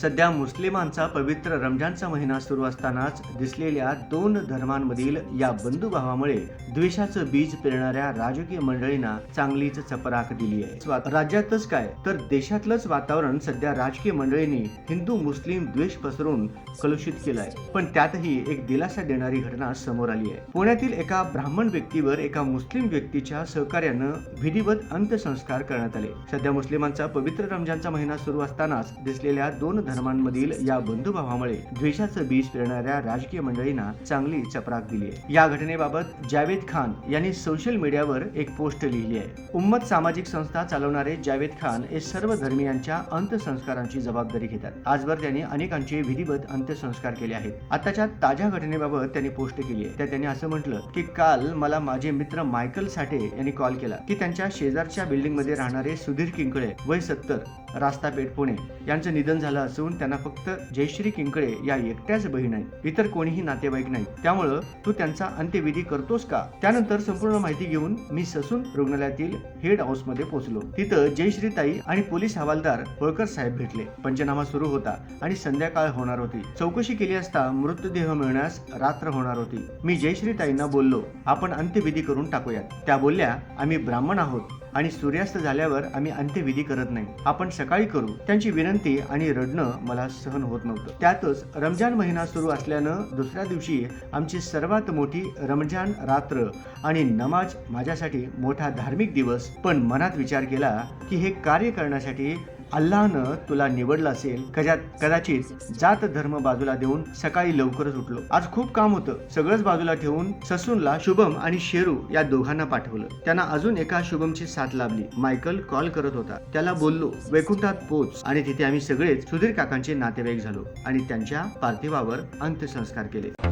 सध्या मुस्लिमांचा पवित्र रमजानचा महिना सुरू असतानाच दिसलेल्या दोन धर्मांमधील या बंधुभावामुळे द्वेषाचं बीज पेरणाऱ्या राजकीय मंडळींना चांगलीच चपराक दिली आहे. राज्यातच काय तर देशातलंच वातावरण सध्या राजकीय मंडळींनी हिंदू मुस्लिम द्वेष पसरून कलुषित केलाय. पण त्यातही एक दिलासा देणारी घटना समोर आली आहे. पुण्यातील एका ब्राह्मण व्यक्तीवर एका मुस्लिम व्यक्तीच्या सहकार्यानं विधिवत अंत्यसंस्कार करण्यात आले. सध्या मुस्लिमांचा पवित्र रमजानचा महिना सुरू असतानाच दिसलेल्या दोन धर्मांमधील या बंधुभावामुळे द्वेषाचं बीज पेरणाऱ्या राजकीय मंडळींना चांगली चपराक दिली आहे. या घटनेबाबत जावेद खान यांनी सोशल मीडियावर एक पोस्ट लिहिली आहे. उम्मत सामाजिक संस्था चालवणारे जावेद खान हे सर्व धर्मियांच्या अंत्यसंस्कारांची जबाबदारी घेतात. आजवर त्यांनी अनेकांचे विधिवत अंत्यसंस्कार केले आहेत. आताच्या ताज्या घटनेबाबत त्यांनी पोस्ट केली आहे. त्यात त्यांनी असं म्हटलं की काल मला माझे मित्र मायकल साठे यांनी कॉल केला की त्यांच्या शेजारच्या बिल्डिंगमध्ये राहणारे सुधीर किंकळे वय सत्तर रास्ता पेठ पुणे यांचं निधन झालं असून त्यांना फक्त जयश्री किंकळे या एकट्याच बहीण आहेत इतर कोणीही नातेवाईक नाही. त्यामुळं तू त्यांचा अंत्यविधी करतोस का? त्यानंतर संपूर्ण माहिती घेऊन मी ससून रुग्णालयातील हेड हाऊसमध्ये पोहोचलो. तिथं जयश्रीताई आणि पोलीस हवालदार होळकर साहेब भेटले. पंचनामा सुरू होता आणि संध्याकाळ होणार होती. चौकशी केली असता मृतदेह मिळण्यास रात्र होणार होती. मी जयश्रीताईंना बोललो आपण अंत्यविधी करून टाकूयात. त्या बोलल्या आम्ही ब्राह्मण आहोत. आणि सूर्यास्त झाल्यावर आम्ही अंत्यविधी करत नाही. आपण सकाळी करू. त्यांची विनंती आणि रडणं मला सहन होत नव्हतं. त्यातच रमजान महिना सुरू असल्यानं दुसऱ्या दिवशी आमची सर्वात मोठी रमजान रात्र आणि नमाज माझ्यासाठी मोठा धार्मिक दिवस. पण मनात विचार केला की हे कार्य करण्यासाठी अल्लानं तुला निवडलं असेल कजा कदाचित जात धर्म बाजूला देऊन सकाळी लवकरच उठलो. आज खूप काम होतं. सगळंच बाजूला ठेवून ससूनला शुभम आणि शेरू या दोघांना पाठवलं. त्यांना अजून एका शुभमची साथ लाभली. मायकल कॉल करत होता. त्याला बोललो वैकुंठात पोच. आणि तिथे आम्ही सगळेच सुधीर काकांचे नातेवाईक झालो आणि त्यांच्या पार्थिवावर अंत्यसंस्कार केले.